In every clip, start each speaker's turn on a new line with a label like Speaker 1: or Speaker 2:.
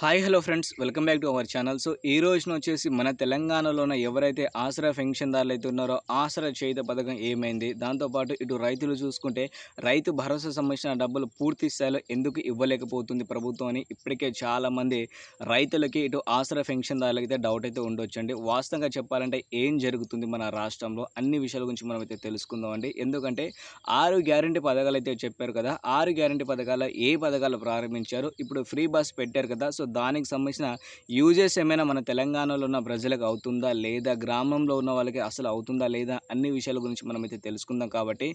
Speaker 1: Hi hello friends. Welcome back to our channel. So ఈ రోజున వచ్చేసి మన తెలంగాణలోన ఎవరైతే ఆసరా పెన్షన్దారులు అయితే ఉన్నారో ఆసరా చేయుత పథకం ఏమైంది? దాంతోపాటు ఇటు రైతులు చూసుకుంటే రైతు భరోసా సంబంధించిన డబ్బులు పూర్తి స్థాయిలో ఎందుకు ఇవ్వలేకపోతుంది ప్రభుత్వం అని ఇప్పటికే చాలామంది రైతులకి ఇటు ఆసరా పెన్షన్దారులకి అయితే డౌట్ అయితే ఉండొచ్చండి. వాస్తవంగా చెప్పాలంటే ఏం జరుగుతుంది మన రాష్ట్రంలో? అన్ని విషయాల గురించి మనం అయితే తెలుసుకుందామండి ఎందుకంటే ఆరు గ్యారంటీ పథకాలు అయితే చెప్పారు కదా ఆరు గ్యారంటీ పథకాల ఏ పథకాలు ప్రారంభించారు? ఇప్పుడు ఫ్రీ బస్ పెట్టారు కదా సో దానికి సంబంధించిన యూజెస్ ఏమైనా మన తెలంగాణలో ఉన్న ప్రజలకు అవుతుందా? లేదా గ్రామంలో ఉన్న వాళ్ళకి అసలు అవుతుందా? లేదా అన్ని విషయాల గురించి మనమైతే తెలుసుకుందాం కాబట్టి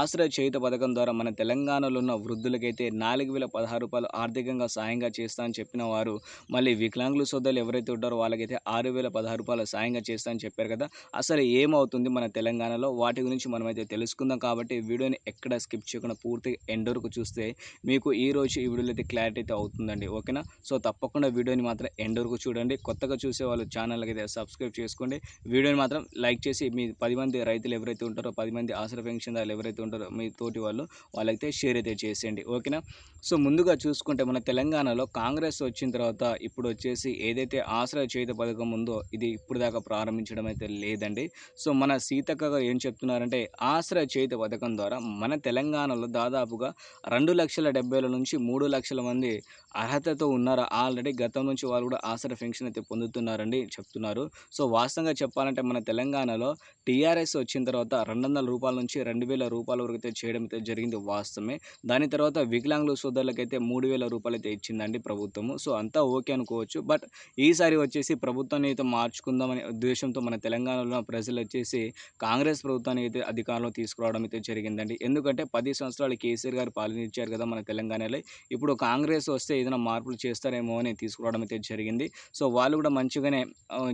Speaker 1: ఆశ్రయ చేయుత పథకం ద్వారా మన తెలంగాణలో ఉన్న వృద్ధులకైతే నాలుగు వేల పదహారు రూపాయలు ఆర్థికంగా సాయంగా చేస్తా అని చెప్పిన వారు మళ్ళీ వికలాంగుల సోదరులు ఎవరైతే ఉంటారో వాళ్ళకైతే ఆరు వేల పదహారు రూపాయలు సాయంగా చేస్తా అని చెప్పారు కదా అసలు ఏమవుతుంది మన తెలంగాణలో? వాటి గురించి మనమైతే తెలుసుకుందాం కాబట్టి వీడియోని ఎక్కడ స్కిప్ చేయకుండా పూర్తి ఎండ్ వరకు చూస్తే మీకు ఈ రోజు ఈ వీడియోలో అయితే క్లారిటీ అయితే అవుతుందండి. ఓకేనా? సో తప్ప తప్పకుండా వీడియోని మాత్రం ఎండ్ వరకు చూడండి. కొత్తగా చూసే వాళ్ళు ఛానల్కి అయితే సబ్స్క్రైబ్ చేసుకోండి. వీడియోని మాత్రం లైక్ చేసి మీ పది మంది రైతులు ఎవరైతే ఉంటారో పది మంది ఆసర పెన్షన్దారులు ఎవరైతే ఉంటారో మీ తోటి వాళ్ళు వాళ్ళైతే షేర్ అయితే చేసేయండి. ఓకేనా సో ముందుగా చూసుకుంటే మన తెలంగాణలో కాంగ్రెస్ వచ్చిన తర్వాత ఇప్పుడు వచ్చేసి ఏదైతే ఆసరా చేత పథకం ఉందో ఇది ఇప్పుడు దాకా ప్రారంభించడం అయితే లేదండి. సో మన సీతక్క గారు ఏం చెప్తున్నారంటే ఆసరా చేత పథకం ద్వారా మన తెలంగాణలో దాదాపుగా రెండు లక్షల డెబ్బై నుంచి మూడు లక్షల మంది అర్హతతో ఉన్నారా ఆల్రెడీ గతం నుంచి వాళ్ళు కూడా ఆసరా పెన్షన్ అయితే పొందుతున్నారండి చెప్తున్నారు. సో వాస్తవంగా చెప్పాలంటే మన తెలంగాణలో టీఆర్ఎస్ వచ్చిన తర్వాత రెండు వందల రూపాయల నుంచి రెండు వేల రూపాయల వరకు అయితే చేయడం అయితే జరిగింది వాస్తవమే. దాని తర్వాత వికలాంగుల సోదరులకైతే మూడు వేల రూపాయలు అయితే ఇచ్చిందండి ప్రభుత్వము. సో అంతా ఓకే అనుకోవచ్చు. బట్ ఈసారి వచ్చేసి ప్రభుత్వాన్ని అయితే మార్చుకుందామనే ఉద్దేశంతో మన తెలంగాణలో ప్రజలు వచ్చేసి కాంగ్రెస్ ప్రభుత్వాన్ని అయితే అధికారంలో తీసుకురావడం అయితే జరిగిందండి. ఎందుకంటే పది సంవత్సరాలు కేసీఆర్ గారు పాలనిచ్చారు కదా మన తెలంగాణలో. ఇప్పుడు కాంగ్రెస్ వస్తే ఏదైనా మార్పులు చేస్తారేమో అని తీసుకురావడం అయితే జరిగింది. సో వాళ్ళు కూడా మంచిగానే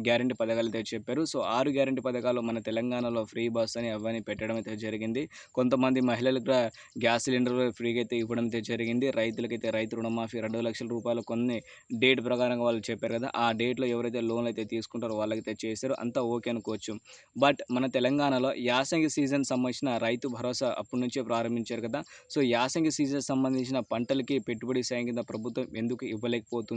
Speaker 1: గ్యారంటీ పథకాలు అయితే చెప్పారు. సో ఆరు గ్యారంటీ పథకాలు మన తెలంగాణలో ఫ్రీ బస్ అని అవన్నీ పెట్టడం అయితే జరిగింది. కొంతమంది మహిళలకు కూడా గ్యాస్ సిలిండర్ ఫ్రీగా అయితే ఇవ్వడం అయితే జరిగింది. రైతులకైతే రైతు రుణమాఫీ రెండు లక్షల రూపాయలు కొన్ని డేట్ ప్రకారంగా వాళ్ళు చెప్పారు కదా ఆ డేట్లో ఎవరైతే లోన్లు అయితే తీసుకుంటారో వాళ్ళకైతే చేశారో. అంతా ఓకే అనుకోవచ్చు. బట్ మన తెలంగాణలో యాసంగి సీజన్ సంబంధించిన రైతు భరోసా అప్పటి నుంచే ప్రారంభించారు కదా. సో యాసంగి సీజన్ సంబంధించిన పంటలకి పెట్టుబడి సాయం కింద ప్రభుత్వం ఎందుకు ఇవ్వలేకపోతుంది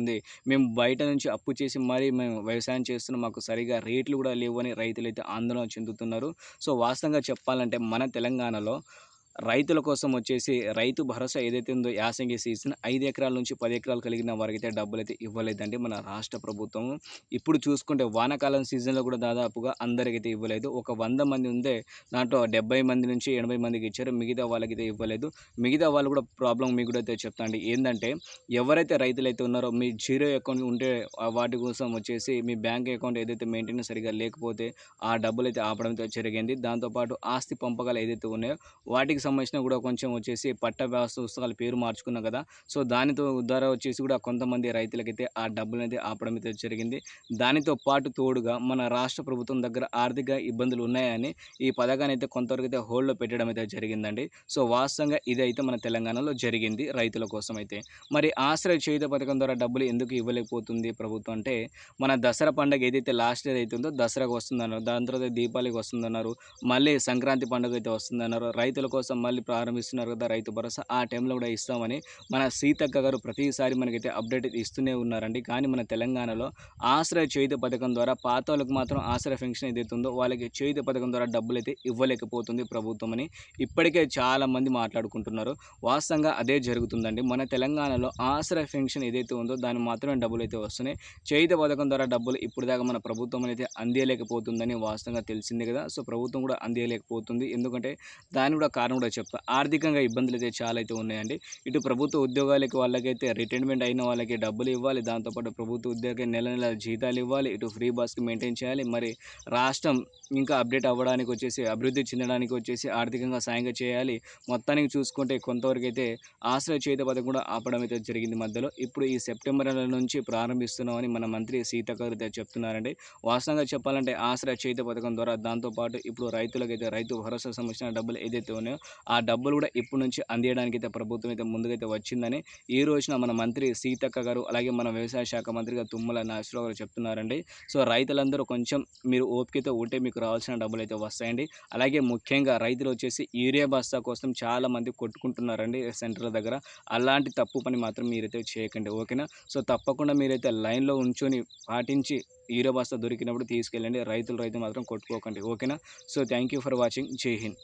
Speaker 1: మేము బయట నుంచి అప్పు చేసి మరీ మేము వ్యవసాయం చేస్తున్నాం మాకు సరిగా రేట్లు కూడా లేవు అని రైతులు అయితే ఆందోళన చెందుతున్నారు. సో వాస్తవంగా చెప్పాలంటే మన తెలంగాణలో రైతుల కోసం వచ్చేసి రైతు భరోసా ఏదైతే ఉందో యాసంగి సీజన్ ఐదు ఎకరాల నుంచి పది ఎకరాలు కలిగిన వారికి అయితే డబ్బులు అయితే ఇవ్వలేదండి మన రాష్ట్ర ప్రభుత్వం. ఇప్పుడు చూసుకుంటే వానాకాలం సీజన్లో కూడా దాదాపుగా అందరికైతే ఇవ్వలేదు. ఒక వంద మంది ఉందే దాంట్లో డెబ్బై మంది నుంచి ఎనభై మందికి ఇచ్చారు. మిగతా వాళ్ళకైతే ఇవ్వలేదు. మిగతా వాళ్ళు కూడా ప్రాబ్లం మీకు కూడా అయితే చెప్తాండి ఏంటంటే ఎవరైతే రైతులు అయితే ఉన్నారో మీ జీరో అకౌంట్ ఉంటే వాటి కోసం వచ్చేసి మీ బ్యాంక్ అకౌంట్ ఏదైతే మెయింటెనెన్స్ సరిగా లేకపోతే ఆ డబ్బులు అయితే ఆపడంతో జరిగింది. దాంతోపాటు ఆస్తి పంపకాలు ఏదైతే ఉన్నాయో వాటికి సంబంధించిన కూడా కొంచెం వచ్చేసి పట్ట వ్యవస్థ పుస్తకాల పేరు మార్చుకున్నాం కదా. సో దానితో ద్వారా వచ్చేసి కూడా కొంతమంది రైతులకైతే ఆ డబ్బులు ఆపడం అయితే జరిగింది. దానితో పాటు తోడుగా మన రాష్ట్ర ప్రభుత్వం దగ్గర ఆర్థిక ఇబ్బందులు ఉన్నాయని ఈ పథకాన్ని అయితే కొంతవరకు అయితే హోల్డ్లో పెట్టడం అయితే జరిగిందండి. సో వాస్తవంగా ఇది అయితే మన తెలంగాణలో జరిగింది రైతుల కోసం అయితే. మరి ఆశ్రయ చేయుత పథకం ద్వారా డబ్బులు ఎందుకు ఇవ్వలేకపోతుంది ప్రభుత్వం అంటే మన దసరా పండుగ ఏదైతే లాస్ట్ ఇయర్ అవుతుందో దసరాకు వస్తుందన్నారు దాని తర్వాత దీపావళికి వస్తుందన్నారు మళ్ళీ సంక్రాంతి పండుగ అయితే వస్తుందన్నారు రైతుల కోసం మళ్ళీ ప్రారంభిస్తున్నారు కదా రైతు భరోసా ఆ టైంలో కూడా ఇస్తామని మన సీతక్క గారు ప్రతిసారి మనకైతే అప్డేట్ ఇస్తూనే ఉన్నారండి. కానీ మన తెలంగాణలో ఆశ్రయ చేయుత పథకం ద్వారా పాత వాళ్ళకి మాత్రం ఆశ్రయ పెన్షన్ ఏదైతే ఉందో వాళ్ళకి చేయుత పథకం ద్వారా డబ్బులు అయితే ఇవ్వలేకపోతుంది ప్రభుత్వం అని ఇప్పటికే చాలామంది మాట్లాడుకుంటున్నారు. వాస్తవంగా అదే జరుగుతుందండి. మన తెలంగాణలో ఆశ్రయ పెన్షన్ ఏదైతే ఉందో దాని మాత్రమే డబ్బులు అయితే వస్తున్నాయి. చేయుత పథకం ద్వారా డబ్బులు ఇప్పుడు దాకా మన ప్రభుత్వం అయితే అందేయలేకపోతుందని వాస్తవంగా తెలిసిందే కదా. సో ప్రభుత్వం కూడా అందేయలేకపోతుంది. ఎందుకంటే దాని కూడా కారణం కూడా చెప్తా. ఆర్థికంగా ఇబ్బందులు అయితే చాలా అయితే ఉన్నాయండి. ఇటు ప్రభుత్వ ఉద్యోగాలకి వాళ్ళకైతే రిటైర్మెంట్ అయిన వాళ్ళకి డబ్బులు ఇవ్వాలి. దాంతోపాటు ప్రభుత్వ ఉద్యోగ నెల నెల జీతాలు ఇవ్వాలి. ఇటు ఫ్రీ బస్కి మెయింటైన్ చేయాలి. మరి రాష్ట్రం ఇంకా అప్డేట్ అవ్వడానికి వచ్చేసి అభివృద్ధి చెందడానికి వచ్చేసి ఆర్థికంగా సాయంగా చేయాలి. మొత్తానికి చూసుకుంటే కొంతవరకు అయితే ఆశ్రయ చేత పథకం కూడా ఆపడం అయితే జరిగింది మధ్యలో. ఇప్పుడు ఈ సెప్టెంబర్ నెల నుంచి ప్రారంభిస్తున్నామని మన మంత్రి సీతక్క గారు చెప్తున్నారండి. వాస్తవంగా చెప్పాలంటే ఆశ్రయ చేత పథకం ద్వారా దాంతోపాటు ఇప్పుడు రైతులకైతే రైతు భరోసా సంబంధించిన డబ్బులు ఏదైతే ఉన్నాయో ఆ డబ్బులు కూడా ఇప్పటి నుంచి అందియడానికి అయితే ప్రభుత్వం అయితే ముందుకైతే వచ్చిందని ఈ రోజున మన మంత్రి సీతక్క గారు అలాగే మన వ్యవసాయ శాఖ మంత్రిగా తుమ్మల నాగేశ్వరరావు గారు చెప్తున్నారండి. సో రైతులందరూ కొంచెం మీరు ఓపికతో ఉంటే మీకు రావాల్సిన డబ్బులు అయితే వస్తాయండి. అలాగే ముఖ్యంగా రైతులు వచ్చేసి యూరియా బస్తా కోసం చాలా మంది కొట్టుకుంటున్నారండి సెంటర్ దగ్గర. అలాంటి తప్పు పని మాత్రం మీరైతే చేయకండి ఓకేనా? సో తప్పకుండా మీరైతే లైన్లో ఉంచుని పాటించి యూరియా బస్తా దొరికినప్పుడు తీసుకెళ్ళండి. రైతులు రైతు మాత్రం కొట్టుకోకండి ఓకేనా? So thank you for watching. జై హింద్.